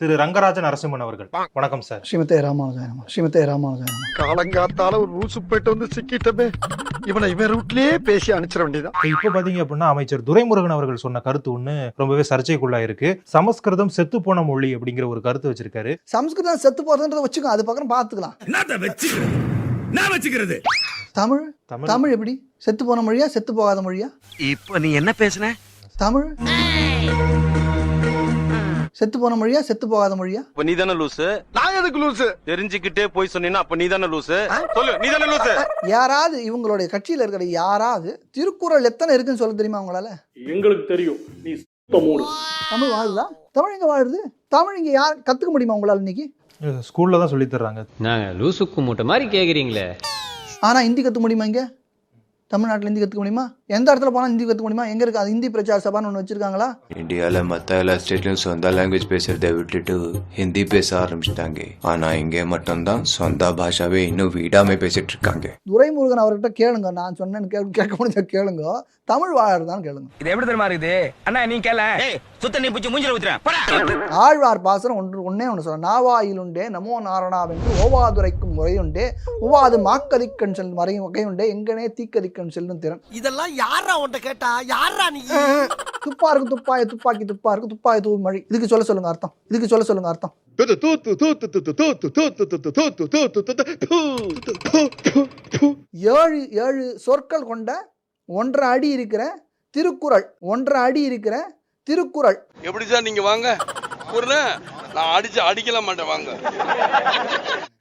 திரு ரங்கராஜன் நரசிம்மன் அவர்கள். வணக்கம் சார். ஸ்ரீமதே ராமானுஜாய நம ஸ்ரீமதே ராமானுஜாய நம காலங்காத்தால ஒரு ரூசு போயிட்டு வந்து சிக்கிட்டமே. இவனை இவன் ரூட்லயே பேசி அனுப்பிச்சிட வேண்டியதான் இப்ப பாத்தீங்க அப்படின்னா அமைச்சர் துரைமுருகன் அவர்கள் சொன்ன கருத்து ஒண்ணு ரொம்பவே சர்ச்சைக்குள்ளா இருக்கு சமஸ்கிருதம் செத்து போன மொழி அப்படிங்கிற ஒரு கருத்து வச்சிருக்காரு. சம்ஸ்கிருதம் செத்து போறதுன்றத வச்சுக்கோ அது பக்கம் வச்சுக்கிறது நான் வச்சுக்கிறது? தமிழ்? தமிழ். தமிழ் எப்படி? செத்து போன மொழியா செத்து போகாத மொழியா? இப்போ நீ என்ன பேசுன? தமிழ்? செத்து போன மொழியா செத்து போகாத மொழியா? அப்ப நீ தானே லூசு? நான் எதுக்கு லூசு? தெரிஞ்சுக்கிட்டே போய் சொன்னீங்கன்னா அப்ப நீ தானே லூசு? சொல்லு நீ தானே லூசு? யாராவது இவங்களுடைய கட்சியில இருக்கிற யாராவது திருக்குறள் எத்தனை இருக்குன்னு சொல்ல தெரியுமா உங்களால? எங்களுக்கு தெரியும். நீ தமிழ் வாழுதா? தமிழ் எங்க வாழுது தமிழ் இங்க யார் கத்துக்க முடியுமா உங்களால இன்னைக்கு? ஸ்கூல்ல தான் சொல்லி தர்றாங்க. நாங்க லூசுக்கு மூட்டை மாதிரி கேக்குறீங்களே. ஆனா ஹிந்தி கத்துக்க முடியுமா இங்க? தமிழ்நாட்டுல ஹிந்தி கத்துக்க முடியுமா? எந்த இடத்துல போனா ஹிந்தி கத்துக்க முடியுமா? எங்க இருக்கு? அது ஹிந்தி பிரச்சார சபான்னு ஒண்ணு வச்சிருக்காங்களா? இந்தியால மத்த எல்லா ஸ்டேட்லயும் சொந்த லாங்குவேஜ் பேசுறதை விட்டுட்டு ஹிந்தி பேச ஆரம்பிச்சிட்டாங்க. ஆனா இங்க மட்டும்தான் சொந்த பாஷாவே இன்னும் விடாம பேசிட்டு இருக்காங்க. துரைமுருகன் அவர்கிட்ட கேளுங்க. நான் சொன்னேன்னு கேட்க முடிஞ்ச கேளுங்க. தமிழ் வாழறதான்னு கேளுங்க. இது எப்படி தெரியுமா இருக்குது? அண்ணா நீ கேள. சுத்த நீ பிடிச்சி மூஞ்சில ஊத்துறேன் ஆழ்வார் பாசனம் ஒன்று ஒன்னே ஒன்று சொல்ல நாவாயிலுண்டே நமோ நாரணாவென்று ஓவாதுரைக்கும் முறையுண்டே உவாது மாக்கதிக்கண் செல் மறை வகையுண்டே எங்கனே தீக்கதிக்கண் செல்லும் திறன் இதெல்லாம் யாரா உன்ட்ட கேட்டா யாரா நீ துப்பா இருக்கு துப்பாய துப்பாக்கி துப்பா இருக்கு துப்பாய தூவி மழை இதுக்கு சொல்ல சொல்லுங்க அர்த்தம் இதுக்கு சொல்ல சொல்லுங்க அர்த்தம் ஏழு ஏழு சொற்கள் கொண்ட ஒன்றரை அடி இருக்கிற திருக்குறள் ஒன்றரை அடி இருக்கிற திருக்குறள். எப்படி சார் நீங்க வாங்க? நான் அடிச்சு அடிக்கல மாட்டேன் வாங்க.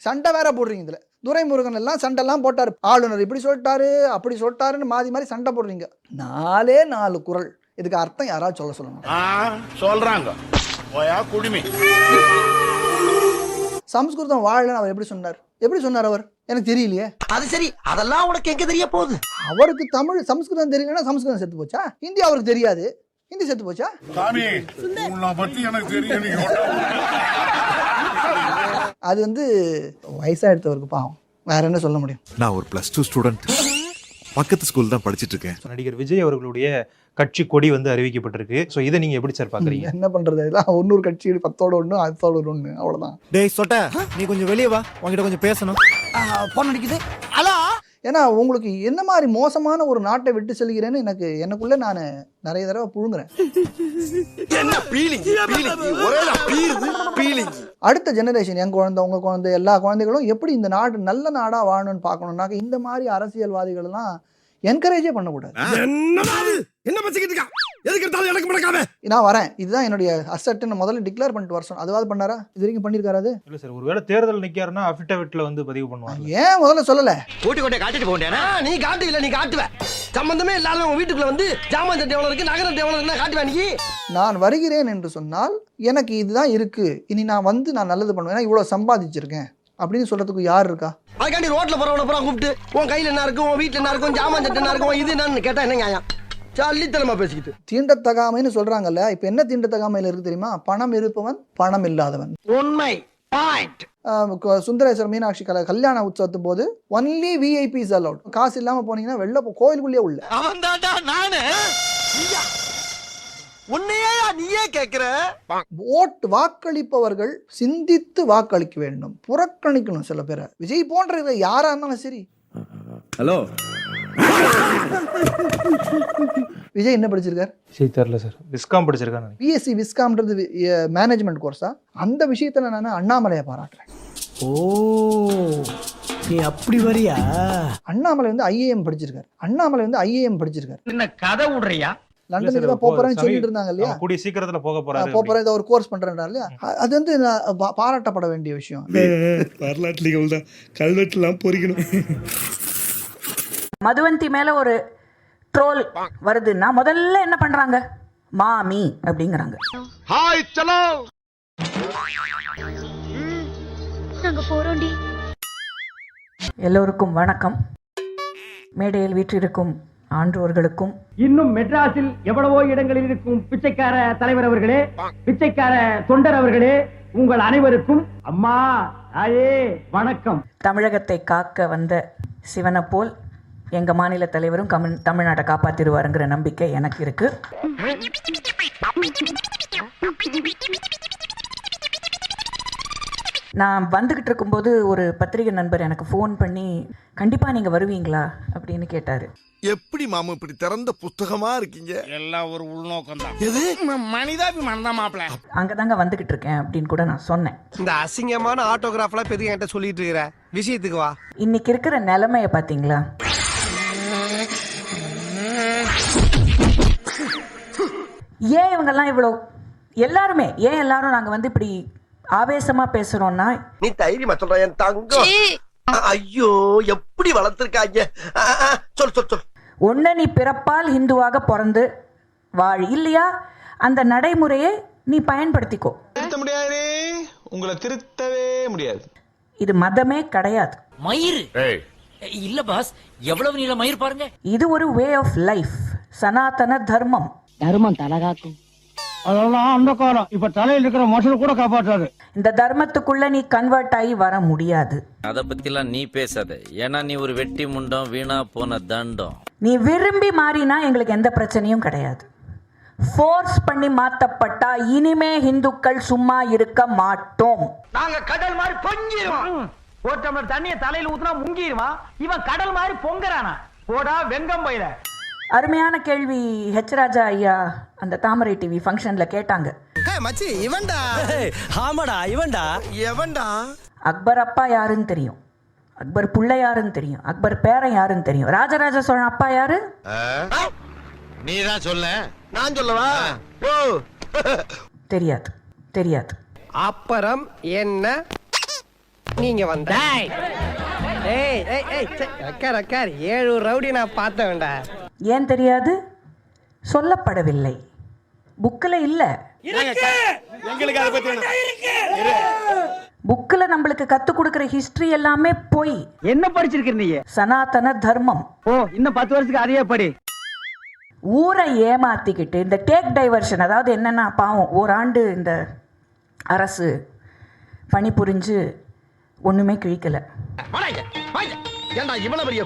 சண்டை வேற போடுறீங்க இதுல. துரைமுருகன் எல்லாம் சண்டைலாம் போட்டாரு. ஆளுநர் இப்படி சொல்லிட்டாரு அப்படி சொல்லிட்டாருன்னு மாறி மாறி சண்டை போடுறீங்க. நாலே நாலு குறள் இதுக்கு அர்த்தம் யாராவது சொல்ல சொல்லணும். சொல்றாங்க. சம்ஸ்கிருதம் வாழலன்னு அவர் எப்படி சொன்னார்? எப்படி சொன்னார் அவர்? எனக்கு தெரியலையே. அது சரி. அதெல்லாம் உனக்கு எங்க தெரிய போகுது? அவருக்கு தமிழ் சம்ஸ்கிருதம் தெரியலன்னா சம்ஸ்கிருதம் செத்து போச்சா? ஹிந்தி அவருக்கு தெரியாது. ஹிந்தி செத்து போச்சா? சாமி பத்தி எனக்கு தெரியும் அது வந்து வயசா எடுத்தவருக்கு பாவம். வேற என்ன சொல்ல முடியும்? நான் ஒரு பிளஸ் டூ ஸ்டூடெண்ட் பக்கத்து ஸ்கூல் தான் படிச்சிட்டு இருக்கேன். நடிகர் விஜய் அவர்களுடைய கட்சி கொடி வந்து அறிவிக்கப்பட்டிருக்கு. சோ இதை நீங்க எப்படி சார் பாக்குறீங்க? என்ன பண்றது? இதெல்லாம் ஒன்னொரு கட்சி பத்தோட ஒண்ணு அதோட ஒண்ணு. அவ்வளவுதான். டேய் சொட்ட. நீ கொஞ்சம் வெளியே வா. உன்கிட்ட கொஞ்சம் பேசணும். போன் அடிக்குது. ஹலோ? ஏன்னா உங்களுக்கு என்ன மாதிரி மோசமான ஒரு நாட்டை விட்டு செல்கிறேன்னு எனக்கு எனக்குள்ள நான் நிறைய தடவை புழுங்குறேன். என்ன பீலிங் பீலிங் ஒரே பீருது பீலிங் அடுத்த ஜெனரேஷன் என் குழந்தை உங்க குழந்தை எல்லா குழந்தைகளும் எப்படி இந்த நாடு நல்ல நாடா வாழணும்னு பார்க்கணும்னாக்க இந்த மாதிரி அரசியல்வாதிகள் எல்லாம் என்கரேஜே பண்ணக்கூடாது. எதுக்கு எடுத்தாலும் எனக்கு முடக்காம? நான் வரேன். இதுதான் என்னுடைய அசட்டுன்னு முதல்ல டிக்ளேர் பண்ணிட்டு வர சொன்னேன். அதுவாது பண்ணாரா? இது வரைக்கும் பண்ணியிருக்காரு அது? இல்ல சார் ஒருவேளை தேர்தல் நிக்காருன்னா அபிடவிட்ல வந்து பதிவு பண்ணுவாங்க. ஏன் முதல்ல சொல்லல? கூட்டி கொண்டே காட்டிட்டு போண்டேனா நீ காட்டு இல்ல நீ காட்டுவ. சம்பந்தமே இல்லாத உங்க வீட்டுக்குள்ள வந்து ஜாமான் சட்டை எவ்வளவு இருக்கு நகரம் எவ்வளவு இருக்கு காட்டுவ நீ? நான் வருகிறேன் என்று சொன்னால் எனக்கு இதுதான் இருக்கு. இனி நான் வந்து நான் நல்லது பண்ணுவேன். ஏன்னா இவ்வளவு சம்பாதிச்சிருக்கேன். அப்படின்னு சொல்றதுக்கு யார் இருக்கா? அதுக்காண்டி ரோட்ல போறவன பூரா கூப்பிட்டு உன் கையில என்ன இருக்கும் உன் வீட்டுல என்ன இருக்கும் ஜாமான் சட்டை என்ன இருக்கும் இது என்னன்னு கேட்டா என்ன நியாயம்? சல்லித்தனமா பேசிக்கிட்டு. தீண்டத்தகாமைன்னு சொல்றாங்கல்ல இப்ப என்ன தீண்டத்தகாமையில இருக்கு தெரியுமா? பணம் இருப்பவன் பணம் இல்லாதவன். உண்மை சுந்தரேஸ்வரர் மீனாட்சி கல கல்யாண உற்சவத்தின் போது ஒன்லி விஐபிஸ் அலவுட் காசு இல்லாம போனீங்கன்னா வெளில போ- கோயிலுக்குள்ளேயே உள்ள. அவன் தாண்டா நானு உன்னையே நீயே கேக்குற? ஓட்டு வாக்களிப்பவர்கள் சிந்தித்து வாக்களிக்க வேண்டும். புறக்கணிக்கணும் சில பேரை. விஜய் போன்ற யாரா இருந்தாலும் சரி. ஹலோ. விஜய் என்ன படிச்சிருக்காரு சரி தெரியல சார் விஸ்காம் படிச்சிருக்கான்னு பிஎஸ்சி விஸ்காம்ன்றது மேனேஜ்மெண்ட் கோர்ஸா அந்த விஷயத்துல நான் அண்ணாமலையை பாராட்டுறேன் ஓ நீ அப்படி வரியா அண்ணாமலை வந்து ஐஏஎம் படிச்சிருக்காரு அண்ணாமலை வந்து ஐஏஎம் படிச்சிருக்காரு என்ன கதை விடுறியா லண்டனுக்கு தான் போறேன்னு சொல்லிட்டு இருந்தாங்க இல்லையா கூடிய சீக்கிரத்துல போக போறாரு போறேன் ஏதோ ஒரு கோர்ஸ் பண்றேன் இல்லையா அது வந்து பாராட்டப்பட வேண்டிய விஷயம் வரலாற்று தான் கல்வெட்டுலாம் பொறிக்கணும் மதுவந்தி மேல ஒரு ட்ரோல் வருதுன்னா முதல்ல என்ன பண்றாங்க? மாமி அப்படிங்கிறாங்க. ஹாய் சலோ நாங்க போறோம்டி. எல்லோருக்கும் வணக்கம். மேடையில் வீற்றிருக்கும் ஆன்றோர்களுக்கும் இன்னும் மெட்ராஸில் எவ்வளவோ இடங்களில் இருக்கும் பிச்சைக்கார தலைவர் அவர்களே பிச்சைக்கார தொண்டர் அவர்களே உங்கள் அனைவருக்கும் அம்மா தாயே வணக்கம். தமிழகத்தை காக்க வந்த சிவனை போல் எங்க மாநில தலைவரும் கமிழ் தமிழ்நாட்டை காப்பாத்திடுவாருங்கிற நம்பிக்கை எனக்கு இருக்கு. நான் வந்துக்கிட்டு இருக்கும்போது ஒரு பத்திரிகை நண்பர் எனக்கு ஃபோன் பண்ணி கண்டிப்பாக நீங்கள் வருவீங்களா? அப்படின்னு கேட்டார். எப்படி மாமா இப்படி திறந்த புஸ்தகமா இருக்கீங்க? எல்லாம் ஒரு உள்நோக்கம் தான் எது மனிதாபிமானம் தான் மாப்பிள்ள. அங்கே தாங்க வந்துக்கிட்டு இருக்கேன் அப்படின்னு கூட நான் சொன்னேன். இந்த அசிங்கமான ஆட்டோகிராஃப்லாம் எதுக்கு என்கிட்ட சொல்லிட்டு இருக்கிற. விஷயத்துக்கு வா. இன்னைக்கு இருக்கிற நிலைமையை பார்த்தீங்களா ஏன் இவங்கெல்லாம் இவ்வளோ எல்லாருமே. ஏன் எல்லாரும் நாங்கள் வந்து இப்படி ஆவேசமாக பேசுகிறோன்னா நீ தைரியமா சொல்ற என் தங்கம். ஐயோ எப்படி வளர்த்துருக்காங்க? சொல் சொல் சொல் ஒன்று நீ பிறப்பால் ஹிந்துவாக பிறந்து வாழ். இல்லையா? அந்த நடைமுறையை நீ பயன்படுத்திக்கோ. திருத்த முடியாது. உங்களை திருத்தவே முடியாது. இது மதமே கிடையாது. மயிர் இல்ல பாஸ். எவ்வளவு நீள மயிர் பாருங்க. இது ஒரு வே ஆஃப் லைஃப் சனாதன தர்மம். தர்மம் தலகாக்கும். அதெல்லாம் அந்த காலம். இப்ப தலையில் இருக்கிற மசல் கூட காப்பாற்றாது. இந்த தர்மத்துக்குள்ள நீ கன்வெர்ட் ஆகி வர முடியாது. அத பத்திலாம் நீ பேசாத. ஏன்னா நீ ஒரு வெட்டி முண்டம் வீணா போன தண்டம். நீ விரும்பி மாறினா எங்களுக்கு எந்த பிரச்சனையும் கிடையாது. ஃபோர்ஸ் பண்ணி மாத்தப்பட்டா இனிமே இந்துக்கள் சும்மா இருக்க மாட்டோம். நாங்க கடல் மாதிரி பொங்கிடுவோம் ஒரு டம்ளர் தண்ணிய தலையில ஊத்துனா முங்கிடுவான் இவன் கடல் மாதிரி பொங்குறானா? போடா வெங்கம் பயில அருமையான கேள்வி ஹெச் ராஜா ஐயா அந்த தாமரை டிவி ஃபங்க்ஷன்ல கேட்டாங்க. மச்சி இவன்டா? ஆமாடா இவன்டா. எவன்டா? அக்பர் அப்பா யாருன்னு தெரியும். அக்பர் புள்ள யாருன்னு தெரியும். அக்பர் பேரன் யாருன்னு தெரியும். ராஜராஜ சோழன் அப்பா யாரு? நீ தான் சொல்ல. நான் சொல்லவா? ஓ. தெரியாது. தெரியாது. அப்புறம் என்ன? நீங்க வந்த. ஏய் ஏய் ஏய் அக்கார் அக்கார் ஏழு ரவுடி நான் பார்த்த வேண்டா ஏன் தெரியாது? சொல்லப்படவில்லை. புக்கில் இல்லை. அதை புக்கில் நம்மளுக்கு கற்றுக் கொடுக்குற ஹிஸ்டரி எல்லாமே பொய். என்ன படிச்சிருக்க நீ? சனாதன தர்மம். ஓ இன்னும் பத்து வருஷத்துக்கு அதையே படி. ஊரை ஏமாத்திக்கிட்டு இந்த டேக் டைவர்ஷன் அதாவது என்னன்னா பாவம் ஓராண்டு இந்த அரசு பணிபுரிஞ்சு ஒன்றுமே கிழிக்கலை. ஏண்டா இவ்வளவு பெரிய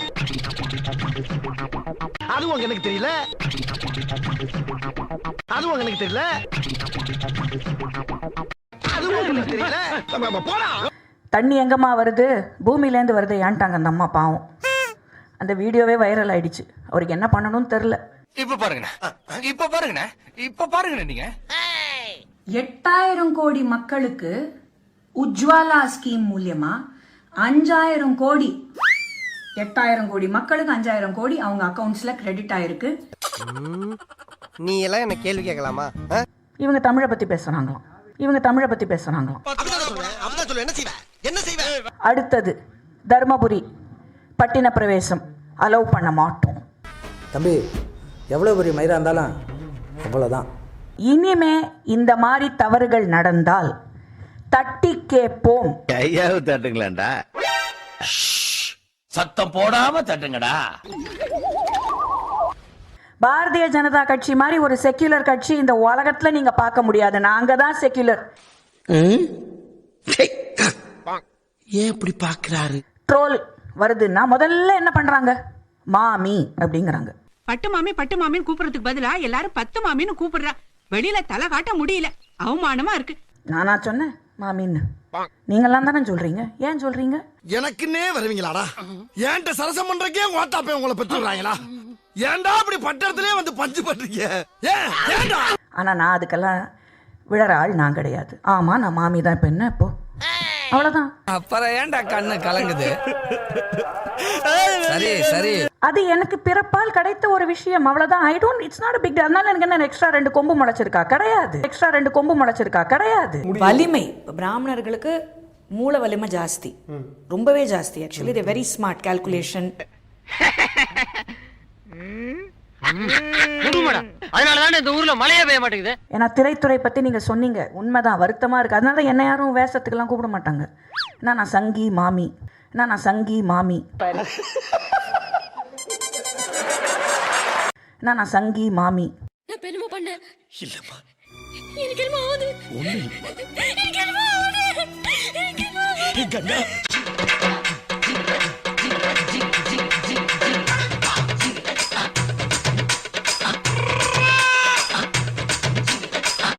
அதுவும் எனக்கு தெரியல. அதுவும் எனக்கு தெரியல. அதுவும் எனக்கு தெரியல. போடா. தண்ணி எங்கம்மா வருது? பூமியிலேருந்து வருது. ஏன்ட்டாங்க அந்த அம்மா பாவம். அந்த வீடியோவே வைரல் ஆயிடுச்சு. அவருக்கு என்ன பண்ணணும்னு தெரில இப்ப பாருங்கண்ணா. இப்ப பாருங்கண்ணா. இப்ப பாருங்கண்ணா நீங்க. எட்டாயிரம் கோடி மக்களுக்கு உஜ்வாலா ஸ்கீம் மூலியமா அஞ்சாயிரம் கோடி எட்டாயிரம் கோடி மக்களுக்கு அஞ்சாயிரம் கோடி அவங்க அக்கவுண்ட்ஸ்ல கிரெடிட் ஆயிருக்கு. நீ எல்லாம் என்ன கேள்வி கேட்கலாமா? இவங்க தமிழை பற்றி பேசுகிறாங்களாம் இவங்க தமிழை பற்றி செய்வேன் அடுத்தது தர்மபுரி பட்டின பிரவேசம். அலோவ் பண்ண மாட்டோம். தம்பி எவ்வளோ பெரிய மயிராக இருந்தாலும் அவ்வளோதான் இனிமே இந்த மாதிரி தவறுகள் நடந்தால் தட்டி கேட்போம் ஐயாவு தட்டுங்களேன்டா சத்தம் போடாம தட்டுங்கடா. பாரதிய ஜனதா கட்சி மாதிரி ஒரு செக்யுலர் கட்சி இந்த உலகத்துல நீங்க பார்க்க முடியாது. நாங்க தான் செக்யுலர். ஏன் இப்படி பாக்குறாரு ட்ரோல் வருதுன்னா முதல்ல என்ன பண்றாங்க? மாமி அப்படிங்கிறாங்க. பட்டு மாமி பட்டு மாமின்னு கூப்பிடுறதுக்கு பதிலா எல்லாரும் பத்து மாமின்னு கூப்பிடுறா. வெளியில தலை காட்ட முடியல. அவமானமா இருக்கு. நானா சொன்னேன் மாமின்னு. நீங்கெல்லாம் தானே சொல்றீங்க? ஏன் சொல்றீங்க? எனக்குன்னே வருவீங்களாடா. ஏன்ட்ட சரசம் பண்றக்கே ஓட்டாப்பே உங்களை பெற்றுறாங்களா ஏன்டா அப்படி பட்டத்திலே வந்து பஞ்சு பண்றீங்க? ஏன்? ஏன்டா? ஆனா நான் அதுக்கெல்லாம் விழற ஆள் நான் கிடையாது. ஆமா நான் மாமி தான் இப்ப என்ன இப்போ? அவ்வளவுதான். அப்புறம் ஏன்டா கண்ணு கலங்குது? சரி சரி. அது எனக்கு பிறப்பால் கிடைத்த ஒரு விஷயம். அவ்வளவுதான். I don't it's not big அதனால எனக்கு என்ன எக்ஸ்ட்ரா ரெண்டு கொம்பு முளைச்சிருக்கா? கிடையாது. எக்ஸ்ட்ரா ரெண்டு கொம்பு முளைச்சிருக்கா? கிடையாது. வலிமை. பிராமணர்களுக்கு மூல வலிமை ஜாஸ்தி. ரொம்பவே ஜாஸ்தி ஆக்சுவலி இது வெரி ஸ்மார்ட் கால்குலேஷன் அதனாலதான் இந்த ஊர்ல மழையே பெய்ய மாட்டேங்குது. ஏன்னா திரைத்துறை பத்தி நீங்க சொன்னீங்க. உண்மைதான் வருத்தமா இருக்கு. அதனால தான் என்ன யாரும் வேஷத்துக்கெல்லாம் கூப்பிட மாட்டாங்க. ஏன்னா நான் சங்கி மாமி. ஏன்னா நான் சங்கி மாமி. ஏன்னா நான் சங்கி மாமி. நான் பெருமை பண்ணேன். இல்லம்மா. எனக்கு என்னமோ ஆகுது. எனக்கு என்னமோ ஆகுது. எனக்கு என்னமோ ஆகுது.